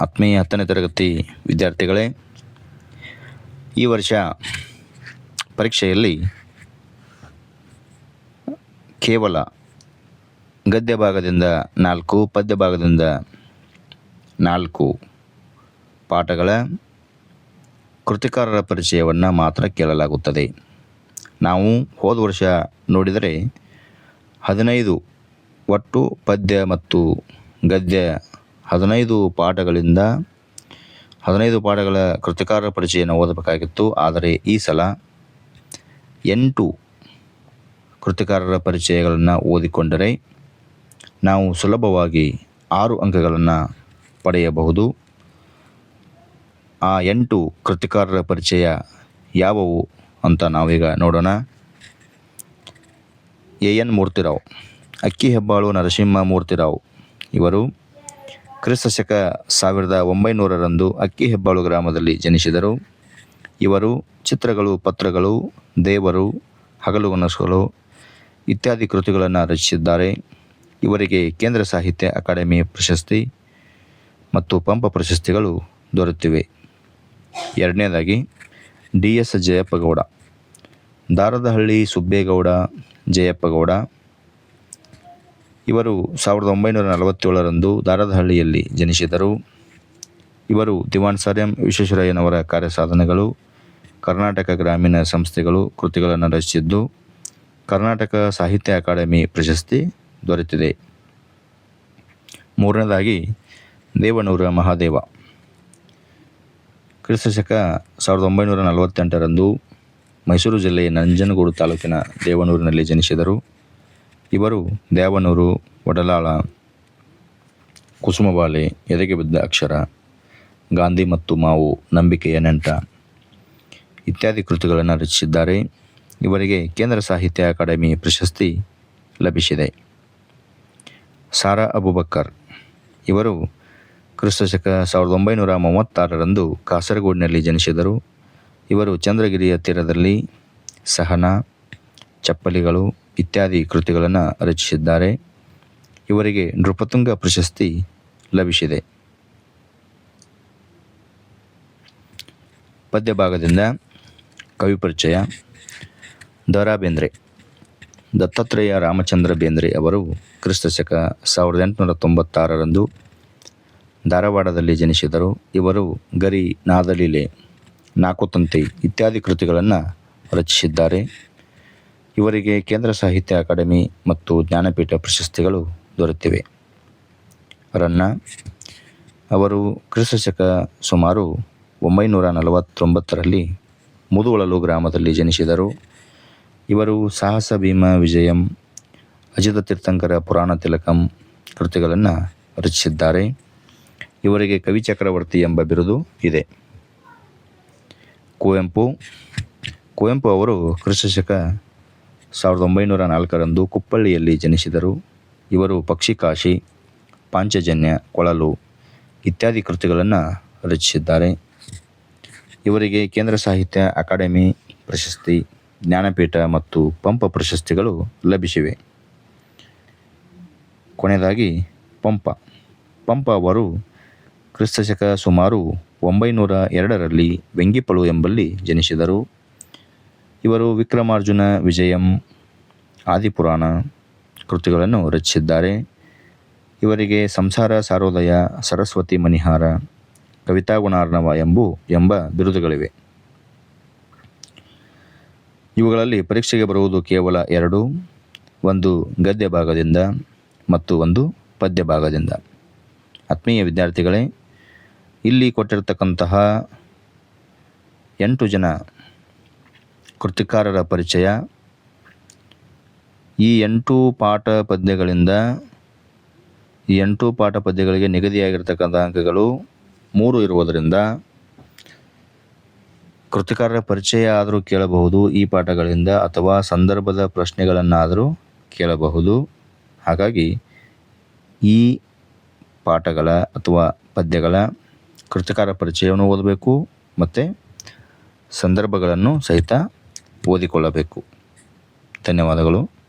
ಆತ್ಮೀಯ ಹತ್ತನೇ ತರಗತಿ ವಿದ್ಯಾರ್ಥಿಗಳೇ, ಈ ವರ್ಷ ಪರೀಕ್ಷೆಯಲ್ಲಿ ಕೇವಲ ಗದ್ಯ ಭಾಗದಿಂದ ನಾಲ್ಕು, ಪದ್ಯ ಭಾಗದಿಂದ ನಾಲ್ಕು ಪಾಠಗಳ ಕೃತಿಕಾರರ ಪರಿಚಯವನ್ನು ಮಾತ್ರ ಕೇಳಲಾಗುತ್ತದೆ. ನಾವು ಹೋದ ವರ್ಷ ನೋಡಿದರೆ ಹದಿನೈದು ಒಟ್ಟು ಪದ್ಯ ಮತ್ತು ಗದ್ಯ ಹದಿನೈದು ಪಾಠಗಳಿಂದ ಹದಿನೈದು ಪಾಠಗಳ ಕೃತಿಕಾರ ಪರಿಚಯನ ಓದಬೇಕಾಗಿತ್ತು. ಆದರೆ ಈ ಸಲ ಎಂಟು ಕೃತಿಕಾರರ ಪರಿಚಯಗಳನ್ನು ಓದಿಕೊಂಡರೆ ನಾವು ಸುಲಭವಾಗಿ ಆರು ಅಂಕಗಳನ್ನು ಪಡೆಯಬಹುದು. ಆ ಎಂಟು ಕೃತಿಕಾರರ ಪರಿಚಯ ಯಾವುವು ಅಂತ ನಾವೀಗ ನೋಡೋಣ. ಎ ಎನ್ ಮೂರ್ತಿರಾವ್, ಅಕ್ಕಿ ಹೆಬ್ಬಾಳು ನರಸಿಂಹ ಮೂರ್ತಿರಾವ್ ಇವರು ಕ್ರಿಸ್ತ ಶಕ ಸಾವಿರದ ಒಂಬೈನೂರರಂದು ಅಕ್ಕಿ ಹೆಬ್ಬಾಳು ಗ್ರಾಮದಲ್ಲಿ ಜನಿಸಿದರು. ಇವರು ಚಿತ್ರಗಳು, ಪತ್ರಗಳು, ದೇವರು, ಹಗಲು ಕನಸುಗಳು ಇತ್ಯಾದಿ ಕೃತಿಗಳನ್ನು ರಚಿಸಿದ್ದಾರೆ. ಇವರಿಗೆ ಕೇಂದ್ರ ಸಾಹಿತ್ಯ ಅಕಾಡೆಮಿ ಪ್ರಶಸ್ತಿ ಮತ್ತು ಪಂಪ ಪ್ರಶಸ್ತಿಗಳು ದೊರೆತಿವೆ. ಎರಡನೇದಾಗಿ ಡಿ ಎಸ್ ಜಯಪ್ಪಗೌಡ, ದಾರದಹಳ್ಳಿ ಸುಬ್ಬೇಗೌಡ ಜಯಪ್ಪಗೌಡ ಇವರು ಸಾವಿರದ ಒಂಬೈನೂರ ನಲವತ್ತೇಳರಂದು ದಾರದಹಳ್ಳಿಯಲ್ಲಿ ಜನಿಸಿದರು. ಇವರು ದಿವಾನ್ ಸರ್ ಎಂ ವಿಶ್ವೇಶ್ವರಯ್ಯನವರ ಕಾರ್ಯಸಾಧನೆಗಳು, ಕರ್ನಾಟಕ ಗ್ರಾಮೀಣ ಸಂಸ್ಥೆಗಳು ಕೃತಿಗಳನ್ನು ರಚಿಸಿದ್ದು, ಕರ್ನಾಟಕ ಸಾಹಿತ್ಯ ಅಕಾಡೆಮಿ ಪ್ರಶಸ್ತಿ ದೊರೆತಿದೆ. ಮೂರನೇದಾಗಿ, ದೇವನೂರ ಮಹಾದೇವ. ಕ್ರಿಸ್ತಶಕ ಸಾವಿರದ ಒಂಬೈನೂರ ನಲವತ್ತೆಂಟರಂದು ಮೈಸೂರು ಜಿಲ್ಲೆಯ ನಂಜನಗೂಡು ತಾಲೂಕಿನ ದೇವನೂರಿನಲ್ಲಿ ಜನಿಸಿದರು. ಇವರು ದೇವನೂರು ಒಡಲಾಳ ಕುಸುಮಬಾಲೆ ಎದೆಗೆ ಬಿದ್ದ ಅಕ್ಷರ, ಗಾಂಧಿ ಮತ್ತು ಮಾವು ನಂಬಿಕೆಯ ನೆಂಟ ಇತ್ಯಾದಿ ಕೃತಿಗಳನ್ನು ರಚಿಸಿದ್ದಾರೆ. ಇವರಿಗೆ ಕೇಂದ್ರ ಸಾಹಿತ್ಯ ಅಕಾಡೆಮಿ ಪ್ರಶಸ್ತಿ ಲಭಿಸಿದೆ. ಸಾರಾ ಅಬುಬಕ್ಕರ್ ಇವರು ಕ್ರಿಸ್ತಶಕ ಸಾವಿರದ ಒಂಬೈನೂರ ಮೂವತ್ತಾರರಂದು ಕಾಸರಗೋಡಿನಲ್ಲಿ ಜನಿಸಿದರು. ಇವರು ಚಂದ್ರಗಿರಿಯ ತೀರದಲ್ಲಿ ಸಹನ, ಚಪ್ಪಲಿಗಳು ಇತ್ಯಾದಿ ಕೃತಿಗಳನ್ನು ರಚಿಸಿದ್ದಾರೆ. ಇವರಿಗೆ ನೃಪತುಂಗ ಪ್ರಶಸ್ತಿ ಲಭಿಸಿದೆ. ಪದ್ಯ ಭಾಗದಿಂದ ಕವಿ ಪರಿಚಯ. ದರಾ ಬೇಂದ್ರೆ. ದತ್ತಾತ್ರೇಯ ರಾಮಚಂದ್ರ ಬೇಂದ್ರೆ ಅವರು ಕ್ರಿಸ್ತಶಕ ಸಾವಿರದ ಎಂಟುನೂರ ತೊಂಬತ್ತಾರರಂದು ಧಾರವಾಡದಲ್ಲಿ ಜನಿಸಿದರು. ಇವರು ಗರಿ, ನಾದಲೀಲೆ, ನಾಕುತಂತಿ ಇತ್ಯಾದಿ ಕೃತಿಗಳನ್ನು ರಚಿಸಿದ್ದಾರೆ. ಇವರಿಗೆ ಕೇಂದ್ರ ಸಾಹಿತ್ಯ ಅಕಾಡೆಮಿ ಮತ್ತು ಜ್ಞಾನಪೀಠ ಪ್ರಶಸ್ತಿಗಳು ದೊರೆತಿವೆ. ರನ್ನ ಅವರು ಕ್ರಿಸ್ತಶಕ ಸುಮಾರು ಒಂಬೈನೂರ ನಲವತ್ತೊಂಬತ್ತರಲ್ಲಿ ಮುದುವಳಲು ಗ್ರಾಮದಲ್ಲಿ ಜನಿಸಿದರು. ಇವರು ಸಾಹಸ ಭೀಮ ವಿಜಯಂ, ಅಜಿತ ತೀರ್ಥಂಕರ ಪುರಾಣ ತಿಲಕಂ ಕೃತಿಗಳನ್ನು ರಚಿಸಿದ್ದಾರೆ. ಇವರಿಗೆ ಕವಿ ಚಕ್ರವರ್ತಿ ಎಂಬ ಬಿರುದು ಇದೆ. ಕುವೆಂಪು ಕುವೆಂಪು ಅವರು ಕ್ರಿಸ್ತಶಕ ಸಾವಿರದ ಒಂಬೈನೂರ ನಾಲ್ಕರಂದು ಕುಪ್ಪಳ್ಳಿಯಲ್ಲಿ ಜನಿಸಿದರು. ಇವರು ಪಕ್ಷಿಕಾಶಿ, ಪಾಂಚಜನ್ಯ, ಕೊಳಲು ಇತ್ಯಾದಿ ಕೃತಿಗಳನ್ನು ರಚಿಸಿದ್ದಾರೆ. ಇವರಿಗೆ ಕೇಂದ್ರ ಸಾಹಿತ್ಯ, ಅಕಾಡೆಮಿ ಪ್ರಶಸ್ತಿ, ಜ್ಞಾನಪೀಠ ಮತ್ತು ಪಂಪ ಪ್ರಶಸ್ತಿಗಳು ಲಭಿಸಿವೆ. ಕೊನೆಯದಾಗಿ ಪಂಪ. ಪಂಪ ಅವರು ಕ್ರಿಸ್ತಶಕ ಸುಮಾರು ಒಂಬೈನೂರ ಎರಡರಲ್ಲಿ ವೆಂಗಿಪಳು ಎಂಬಲ್ಲಿ ಜನಿಸಿದರು. ಇವರು ವಿಕ್ರಮಾರ್ಜುನ, ವಿಜಯಂ, ಆದಿಪುರಾಣ ಕೃತಿಗಳನ್ನು ರಚಿಸಿದ್ದಾರೆ. ಇವರಿಗೆ ಸಂಸಾರ ಸಾರೋದಯ, ಸರಸ್ವತಿ ಮಣಿಹಾರ, ಕವಿತಾ ಗುಣಾರ್ಣವ ಎಂಬು ಎಂಬ ಬಿರುದುಗಳಿವೆ. ಇವುಗಳಲ್ಲಿ ಪರೀಕ್ಷೆಗೆ ಬರುವುದು ಕೇವಲ ಎರಡು, ಒಂದು ಗದ್ಯ ಭಾಗದಿಂದ ಮತ್ತು ಒಂದು ಪದ್ಯ ಭಾಗದಿಂದ. ಆತ್ಮೀಯ ವಿದ್ಯಾರ್ಥಿಗಳೇ, ಇಲ್ಲಿ ಕೊಟ್ಟಿರತಕ್ಕಂತಹ ಎಂಟು ಜನ ಕೃತಿಕಾರರ ಪರಿಚಯ. ಈ ಎಂಟು ಪಾಠ ಪದ್ಯಗಳಿಂದ ಈ ಎಂಟು ಪಾಠ ಪದ್ಯಗಳಿಗೆ ನಿಗದಿಯಾಗಿರ್ತಕ್ಕಂಥ ಅಂಕಗಳು ಮೂರು ಇರುವುದರಿಂದ ಕೃತಿಕಾರರ ಪರಿಚಯ ಆದರೂ ಕೇಳಬಹುದು ಈ ಪಾಠಗಳಿಂದ ಅಥವಾ ಸಂದರ್ಭದ ಪ್ರಶ್ನೆಗಳನ್ನಾದರೂ ಕೇಳಬಹುದು. ಹಾಗಾಗಿ ಈ ಪಾಠಗಳ ಅಥವಾ ಪದ್ಯಗಳ ಕೃತಿಕಾರ ಪರಿಚಯವನ್ನು ಓದಬೇಕು ಮತ್ತು ಸಂದರ್ಭಗಳನ್ನು ಸಹಿತ ಓದಿಕೊಳ್ಳಬೇಕು. ಧನ್ಯವಾದಗಳು.